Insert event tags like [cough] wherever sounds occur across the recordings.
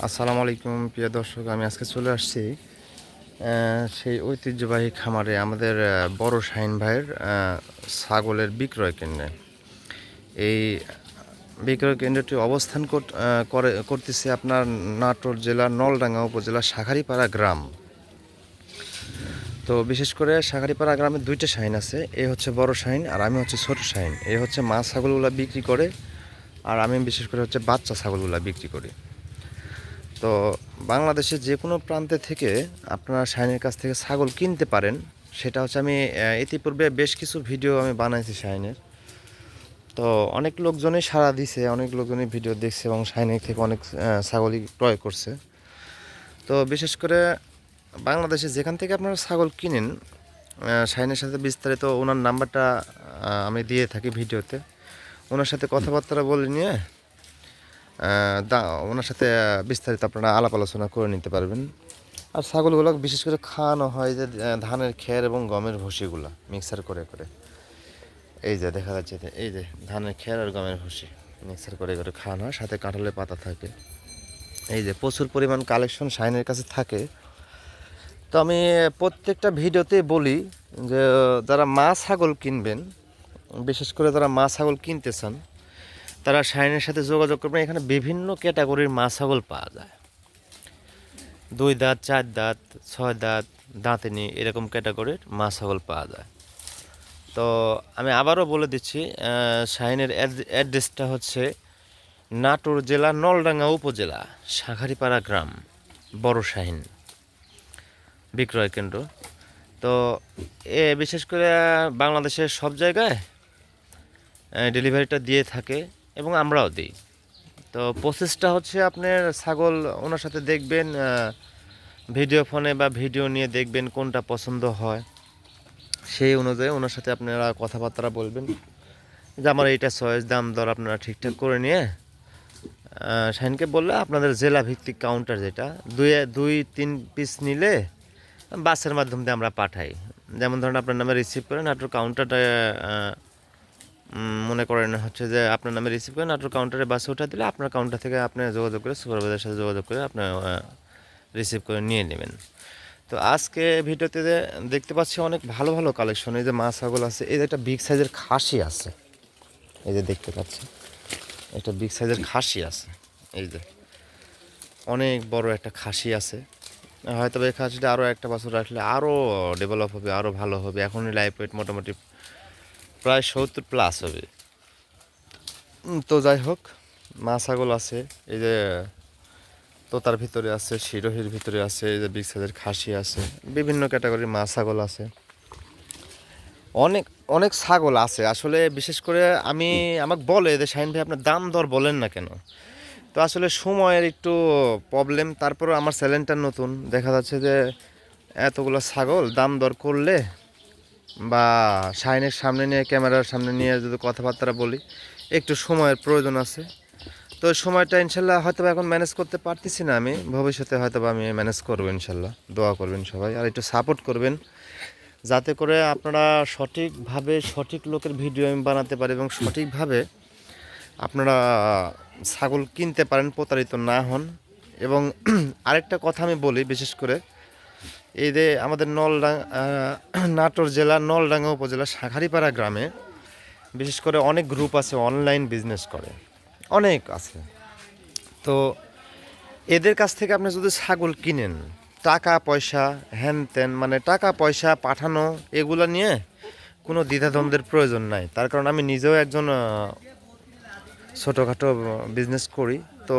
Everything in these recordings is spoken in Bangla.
আসসালামু আলাইকুম, প্রিয় দর্শক, আমি আজকে চলে আসছি সেই ঐতিহ্যবাহী খামারে আমাদের বড় শাহিন ভাইয়ের ছাগলের বিক্রয় কেন্দ্রে। এই বিক্রয় কেন্দ্রটি অবস্থান করে করতেছে আপনার নাটোর জেলার নলডাঙ্গা উপজেলার শাখারিপাড়া গ্রাম। তো বিশেষ করে শাখারিপাড়া গ্রামে দুইটা শাহিন আছে, এ হচ্ছে বড় শাহিন আর আমি হচ্ছে ছোট শাহিন। এ হচ্ছে মা ছাগলগুলা বিক্রি করে, আর আমি বিশেষ করে হচ্ছে বাচ্চা ছাগলগুলা বিক্রি করি। তো বাংলাদেশের যে কোনো প্রান্তে থেকে আপনারা শাহিনের কাছ থেকে ছাগল কিনতে পারেন সেটা হচ্ছে আমি ইতিপূর্বে বেশ কিছু ভিডিও আমি বানাইছি শাহিনের। তো অনেক লোকজনই সাড়া দিছে অনেক লোকজনই ভিডিও দেখছে এবং শাহিনের থেকে অনেক ছাগলই ক্রয় করছে। তো বিশেষ করে বাংলাদেশে যেখান থেকে আপনারা ছাগল কিনেন আহ, শাহিনের সাথে বিস্তারিত ওনার নাম্বারটা আমি দিয়ে থাকি ভিডিওতে। ওনার সাথে কথাবার্তা বলে নিয়ে ওনার সাথে বিস্তারিত আপনারা আলাপ আলোচনা করে নিতে পারবেন। আর ছাগলগুলো বিশেষ করে খাওয়ানো হয় যে ধানের খের এবং গমের ভুসিগুলো মিক্সার করে করে। এই যে, দেখা যাচ্ছে এই যে, ধানের খের আর গমের ভুসি মিক্সার করে করে খাওয়ানো হয়। সাথে কাঁঠালের পাতা থাকে। এই যে, প্রচুর পরিমাণ কালেকশন শাইনের কাছে থাকে। তো আমি প্রত্যেকটা ভিডিওতে বলি যে, যারা মা ছাগল কিনবেন, বিশেষ করে যারা মা ছাগল কিনতে চান তারা শাইনের সাথে যোগাযোগ করবেন। এখানে বিভিন্ন ক্যাটাগরির মা ছাগল পাওয়া যায়। দুই দাঁত, চার দাঁত, ছয় দাঁত, দাঁতেনি এরকম ক্যাটাগরির মা ছাগল পাওয়া যায়। তো আমি আবারও বলে দিচ্ছি শাহিনের অ্যাড্রেসটা হচ্ছে নাটোর জেলা, নলডাঙ্গা উপজেলা, শাখারিপাড়া গ্রাম, বড় শাহিন বিক্রয় কেন্দ্র। তো এ, বিশেষ করে বাংলাদেশের সব জায়গায় ডেলিভারিটা দিয়ে থাকে। এবং আমরাও দিই। তো প্রসেসটা হচ্ছে আপনার ছাগল ওনার সাথে দেখবেন ভিডিও ফোনে বা ভিডিও নিয়ে দেখবেন কোনটা পছন্দ হয়। সেই অনুযায়ী ওনার সাথে আপনারা কথাবার্তা বলবেন যে আমার এইটা চয়েস দাম দর আপনারা ঠিকঠাক করে নিয়ে শাহিনকে বললে আপনাদের জেলা ভিত্তিক কাউন্টার যেটা, দুই দুই, তিন পিস নিলে বাসের মাধ্যম দিয়ে আমরা পাঠাই। যেমন ধরেন আপনার নামে রিসিভ করে নাটোর কাউন্টারটা মনে করেন হচ্ছে যে আপনার নামে রিসিভ করে নাটোর কাউন্টারে বাসে উঠা দিলে আপনার কাউন্টার থেকে আপনি যোগাযোগ করে সুপারভাইজারের সাথে যোগাযোগ করে আপনি রিসিভ করে নিয়ে নেবেন। তো আজকে ভিডিওতে যে দেখতে পাচ্ছি অনেক ভালো ভালো কালেকশন এই যে মা ছাগল আছে, এই যে একটা বিগ সাইজের খাসি আছে। এই যে দেখতে পাচ্ছি, একটা বিগ সাইজের খাসি আছে। এই যে অনেক বড় একটা খাসি আছে। হয়তো এই খাসিটা আরও একটা বছর রাখলে আরও ডেভেলপ হবে আরও ভালো হবে। এখনই লাইফ ওয়েট মোটামুটি প্রায় সত্তর প্লাস হবে। তো যাই হোক, মা ছাগল আছে, এই যে তোতার ভিতরে আছে, শিরোহির ভিতরে আছে, এই যে বিগ সাইজের খাসি আছে, বিভিন্ন ক্যাটাগরির মা ছাগল আছে। অনেক অনেক ছাগল আছে। আসলে বিশেষ করে আমি, আমাকে বলে যে শাহিন ভাই, আপনার দাম দর বলেন না কেন? তো আসলে সময়ের একটু প্রবলেম তারপরে আমার চ্যানেলটা নতুন। দেখা যাচ্ছে যে এতগুলো ছাগল দাম দর করলে বা শাইনের সামনে নিয়ে, ক্যামেরার সামনে নিয়ে যদি কথাবার্তা বলি, একটু সময়ের প্রয়োজন আছে। তো সময়টা ইনশাল্লাহ হয়তো এখন ম্যানেজ করতে পারতেছি না আমি। ভবিষ্যতে হয়তো আমি ম্যানেজ করব ইনশাল্লাহ। দোয়া করবেন সবাই। আর একটু সাপোর্ট করবেন, যাতে করে আপনারা সঠিকভাবে সঠিক লোকের ভিডিও আমি বানাতে পারি এবং সঠিকভাবে আপনারা ছাগল কিনতে পারেন, প্রতারিত না হন। এবং [clears throat] আরেকটা কথা আমি বলি, বিশেষ করে এই যে আমাদের নলডাঙ্গা নাটোর জেলা, নলডাঙ্গা উপজেলা, শাখারিপাড়া গ্রামে বিশেষ করে অনেক গ্রুপ আছে অনলাইন বিজনেস করে। অনেক আছে। তো এদের কাছ থেকে আপনি যদি ছাগল কিনেন, টাকা, পয়সা হ্যান ত্যান মানে টাকা, পয়সা পাঠানো, এগুলো নিয়ে কোনো দ্বিধাদ্বন্দ্বের প্রয়োজন নাই। তার কারণ আমি নিজেও একজন ছোটোখাটো বিজনেস করি। তো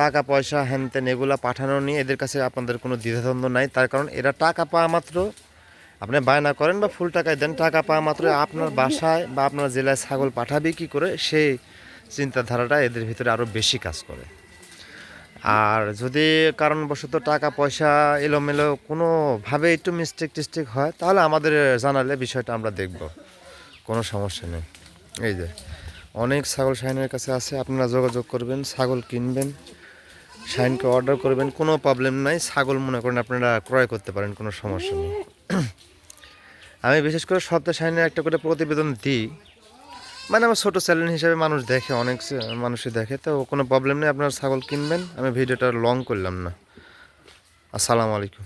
টাকা পয়সা হ্যান ত্যান এগুলো পাঠানো নিয়ে এদের কাছে আপনাদের কোনো দ্বিধাদ্বন্দ্ব নাই। তার কারণ এরা টাকা পাওয়া মাত্র আপনি বায়না করেন বা ফুল টাকায় দেন, টাকা পাওয়া মাত্র আপনার বাসায় বা আপনার জেলায় ছাগল পাঠাবে কি করে, সেই চিন্তাধারাটা এদের ভিতরে আরও বেশি কাজ করে। আর যদি কারণবশত টাকা পয়সা এলোমেলো কোনোভাবে একটু মিস্টেক টিস্টেক হয়, তাহলে আমাদের জানালে বিষয়টা আমরা দেখব। কোনো সমস্যা নেই। এই যে, অনেক ছাগল শাইনের কাছে আছে, আপনারা যোগাযোগ করবেন, ছাগল কিনবেন। শাইনকে অর্ডার করবেন, কোনো প্রবলেম নাই। ছাগল মনে করেন আপনারা ক্রয় করতে পারেন, কোনো সমস্যা নেই। আমি বিশেষ করে সপ্তাহে শাইনের একটা করে প্রতিবেদন দিই। মানে আমার ছোটো চ্যানেল হিসাবে মানুষ দেখে, অনেক মানুষই দেখে, তো কোনো প্রবলেম নেই, আপনারা ছাগল কিনবেন। আমি ভিডিওটা লং করলাম না। আসসালামু আলাইকুম।